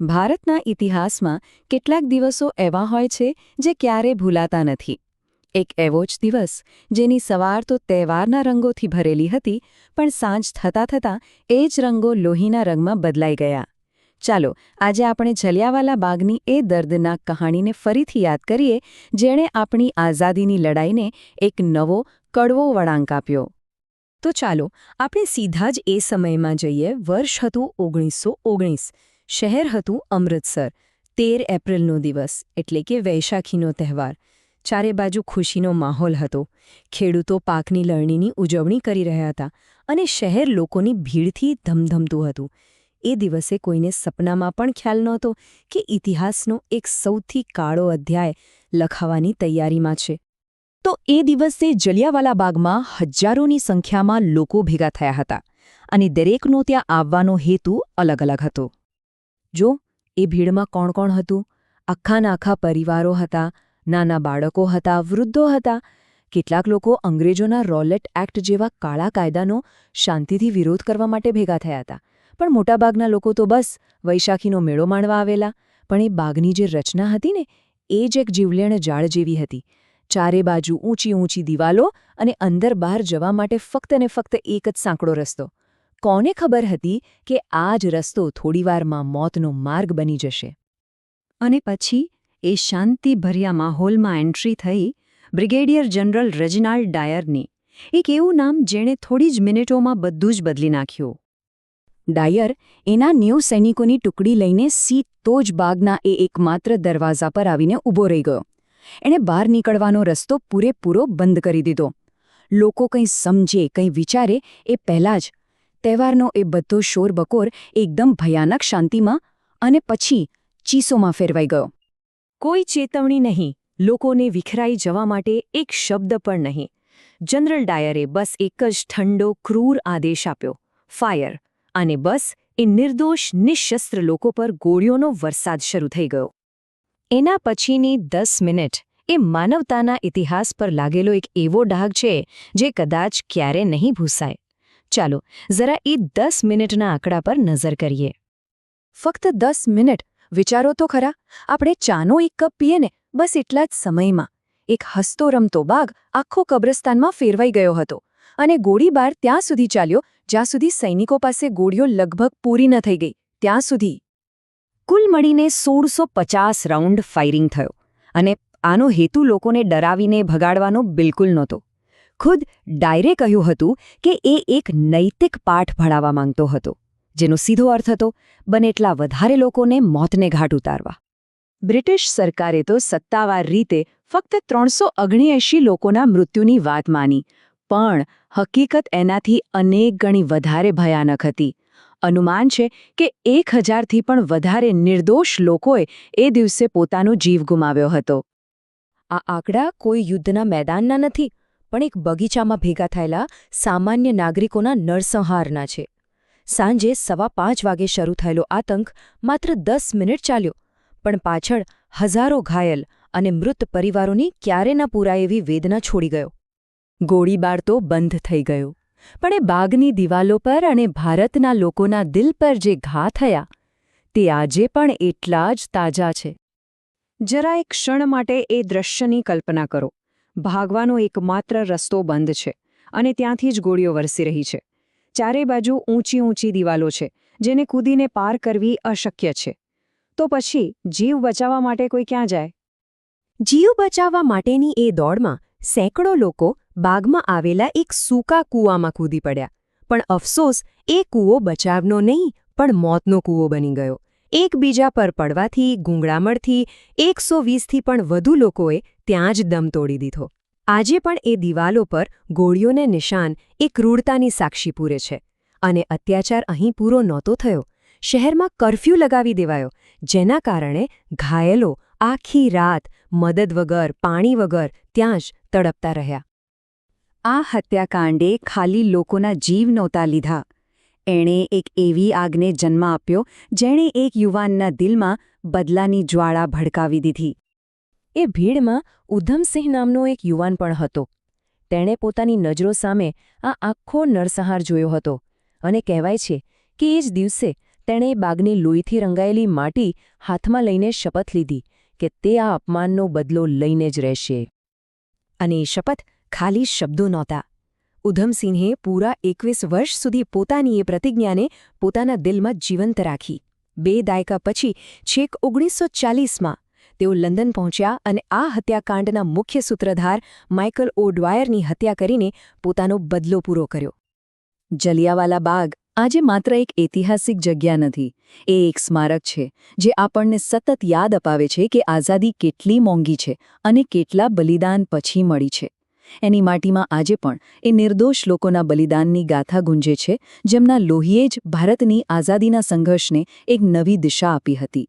ભારતના ઇતિહાસમાં કેટલાક દિવસો એવા હોય છે જે ક્યારે ભૂલાતા નથી. એક એવો જ દિવસ જેની સવાર તો તહેવારના રંગોથી ભરેલી હતી, પણ સાંજ થતાં થતાં એ જ રંગો લોહીના રંગમાં બદલાઈ ગયા. ચાલો, આજે આપણે જલિયાવાલા બાગની એ દર્દનાક કહાણીને ફરીથી યાદ કરીએ, જેણે આપણી આઝાદીની લડાઈને એક નવો, કડવો વળાંક આપ્યો. તો ચાલો, આપણે સીધા જ એ સમયમાં જઈએ, વર્ષ હતું ઓગણીસો ઓગણીસ. શહેર હતું અમૃતસર. તેર એપ્રિલનો દિવસ, એટલે કે વૈશાખીનો તહેવાર. ચારે બાજુ ખુશીનો માહોલ હતો. ખેડૂતો પાકની લણણીની ઉજવણી કરી રહ્યા હતા અને શહેર લોકોની ભીડથી ધમધમતું હતું. એ દિવસે કોઈને સપનામાં પણ ખ્યાલ નહોતો કે ઇતિહાસનો એક સૌથી કાળો અધ્યાય લખાવાની તૈયારીમાં છે. તો એ દિવસે જલિયાવાલા બાગમાં હજારોની સંખ્યામાં લોકો ભેગા થયા હતા અને દરેકનો ત્યાં આવવાનો હેતુ અલગ અલગ હતો. જો, એ ભીડમાં કોણ કોણ હતું? આખાના આખા પરિવારો હતા, નાના બાળકો હતા, વૃદ્ધો હતા. કેટલાક લોકો અંગ્રેજોના રોલેટ એક્ટ જેવા કાળા કાયદાનો શાંતિથી વિરોધ કરવા માટે ભેગા થયા હતા. પણ મોટાભાગના લોકો તો બસ વૈશાખીનો મેળો માણવા આવેલા. પણ એ બાગની જે રચના હતી ને, એ જ એક જીવલેણ જાળ જેવી હતી. ચારે બાજુ ઊંચી ઊંચી દિવાલો અને અંદર બહાર જવા માટે ફક્ત ને ફક્ત એક જ સાંકડો રસ્તો. કોને ખબર હતી કે આ જ રસ્તો થોડીવારમાં મોતનો માર્ગ બની જશે? અને પછી એ શાંતિભર્યા માહોલમાં એન્ટ્રી થઈ બ્રિગેડિયર જનરલ રેજિનાલ્ડ ડાયરની એક એવું નામ જેણે થોડી જ મિનિટોમાં બધું જ બદલી નાખ્યું. ડાયર એના નેવ સૈનિકોની ટુકડી લઈને સીધો જ બાગના એ એકમાત્ર દરવાજા પર આવીને ઊભો રહી ગયો. એણે બહાર નીકળવાનો રસ્તો પૂરેપૂરો બંધ કરી દીધો. લોકો કંઈ સમજે, કંઈ વિચારે એ પહેલાં જ તહેવારનો એ બધો શોરબકોર એકદમ ભયાનક શાંતિમાં અને પછી ચીસોમાં ફેરવાઈ ગયો. કોઈ ચેતવણી નહીં, લોકોને વિખરાઈ જવા માટે એક શબ્દ પણ નહીં. જનરલ ડાયરે બસ એક જ ઠંડો, ક્રૂર આદેશ આપ્યો, ફાયર. અને બસ એ નિર્દોષ, નિશસ્ત્ર લોકો પર ગોળીઓનો વરસાદ શરૂ થઈ ગયો. એના પછીની દસ મિનિટ એ માનવતાના ઇતિહાસ પર લાગેલો એક એવો ડાઘ છે, જે કદાચ ક્યારે નહીં ભૂસાય. ચાલો, જરા એ દસ મિનિટના આંકડા પર નજર કરીએ. ફક્ત દસ મિનિટ? વિચારો તો ખરા. આપણે ચાનો એક કપ પીએ ને, બસ એટલા જ સમયમાં. એક હસતો રમતો બાગ આખો કબ્રસ્તાનમાં ફેરવાઈ ગયો હતો. અને ગોળીબાર ત્યાં સુધી ચાલ્યો, જ્યાં સુધી સૈનિકો પાસે ગોળીઓ લગભગ પૂરી ન થઈ ગઈ. ત્યાં સુધી. કુલ મળીને સોળસો પચાસ રાઉન્ડ ફાયરિંગ થયો. અને આનો હેતુ લોકોને ડરાવીને ભગાડવાનો બિલકુલ નહોતો. ખુદ ડાયરે કહ્યું હતું કે એ એક નૈતિક પાઠ ભણાવવા માંગતો હતો, જેનો સીધો અર્થ હતો, બને એટલા વધારે લોકોને મોતને ઘાટ ઉતારવા. બ્રિટિશ સરકારે તો સત્તાવાર રીતે ફક્ત ત્રણસો ઓગણએંશી લોકોના મૃત્યુની વાત માની, પણ હકીકત એનાથી અનેક ગણી વધારે ભયાનક હતી. અનુમાન છે કે એક હજારથી પણ વધારે નિર્દોષ લોકોએ એ દિવસે પોતાનો જીવ ગુમાવ્યો હતો. આ આંકડા કોઈ યુદ્ધના મેદાનના નથી પણ એક બગીચામાં ભેગા થયેલા સામાન્ય નાગરિકોના નરસંહારના છે. સાંજે સવા પાંચ વાગે શરૂ થયેલો આતંક માત્ર દસ મિનિટ ચાલ્યો, પણ પાછળ હજારો ઘાયલ અને મૃત પરિવારોની ક્યારે ન પૂરાય એવી વેદના છોડી ગયો. ગોળીબાર તો બંધ થઈ ગયો, પણ એ બાગની દિવાલો પર અને ભારતના લોકોના દિલ પર જે ઘા થયા, તે આજે પણ એટલા જ તાજા છે. જરા એક ક્ષણ માટે એ દ્રશ્યની કલ્પના કરો. ભાગવાનો એકમાત્ર રસ્તો બંધ છે અને ત્યાંથી જ ગોળીઓ વરસી રહી છે. ચારે બાજુ ઊંચી ઊંચી દિવાલો છે, જેને કૂદીને પાર કરવી અશક્ય છે. તો પછી, જીવ બચાવવા માટે કોઈ ક્યાં જાય? જીવ બચાવવા માટેની એ દોડમાં સેંકડો લોકો બાગમાં આવેલા એક સૂકા કૂવામાં કૂદી પડ્યા. પણ અફસોસ, એ કૂવો બચાવનો નહીં, પણ મોતનો કૂવો બની ગયો. એકબીજા પર પડવાથી, ગુંગળામણથી, એકસો વીસથી પણ વધુ લોકોએ ત્યાં જ દમ તોડી દીધો. આજે પણ એ દિવાલો પર ગોળીઓને નિશાન એ ક્રૂરતાની સાક્ષી પૂરે છે. અને અત્યાચાર અહીં પૂરો નહોતો થયો. શહેરમાં કર્ફ્યુ લગાવી દેવાયો, જેના કારણે ઘાયલો આખી રાત મદદ વગર, પાણી વગર ત્યાં જ તડપતા રહ્યા. આ હત્યાકાંડે ખાલી લોકોના જીવ નહોતા લીધા. એણે એક એવી આગને જન્મ આપ્યો, જેણે એક યુવાનના દિલમાં બદલાની જ્વાળા ભડકાવી દીધી. એ ભીડમાં ઉધમસિંહ નામનો એક યુવાન પણ હતો. તેણે પોતાની નજરો સામે આ આખો નરસંહાર જોયો હતો અને કહેવાય છે કે એ જ દિવસે તેણે બાગની લોહીથી રંગાયેલી માટી હાથમાં લઈને શપથ લીધી કે તે આ અપમાનનો બદલો લઈને જ રહેશે. અને એ શપથ ખાલી શબ્દો નહોતા. ઉધમસિંહે પૂરા એકવીસ વર્ષ સુધી પોતાની એ પ્રતિજ્ઞાને પોતાના દિલમાં જીવંત રાખી. બે દાયકા પછી, છેક ઓગણીસો ચાલીસમાં તેઓ લંડન પહોંચ્યા અને આ હત્યાકાંડના મુખ્ય સૂત્રધાર માઇકલ ઓ ડ્વાયરની હત્યા કરીને પોતાનો બદલો પૂરો કર્યો. જલિયાવાલા બાગ આજે માત્ર એક ઐતિહાસિક જગ્યા નથી, એ એક સ્મારક છે, જે આપણને સતત યાદ અપાવે છે કે આઝાદી કેટલી મોંઘી છે અને કેટલા બલિદાન પછી મળી છે. એની માટીમાં આજે પણ એ નિર્દોષ લોકોના બલિદાનની ગાથા ગુંજે છે, જેમના લોહીએ જ ભારતની આઝાદીના સંઘર્ષને એક નવી દિશા આપી હતી.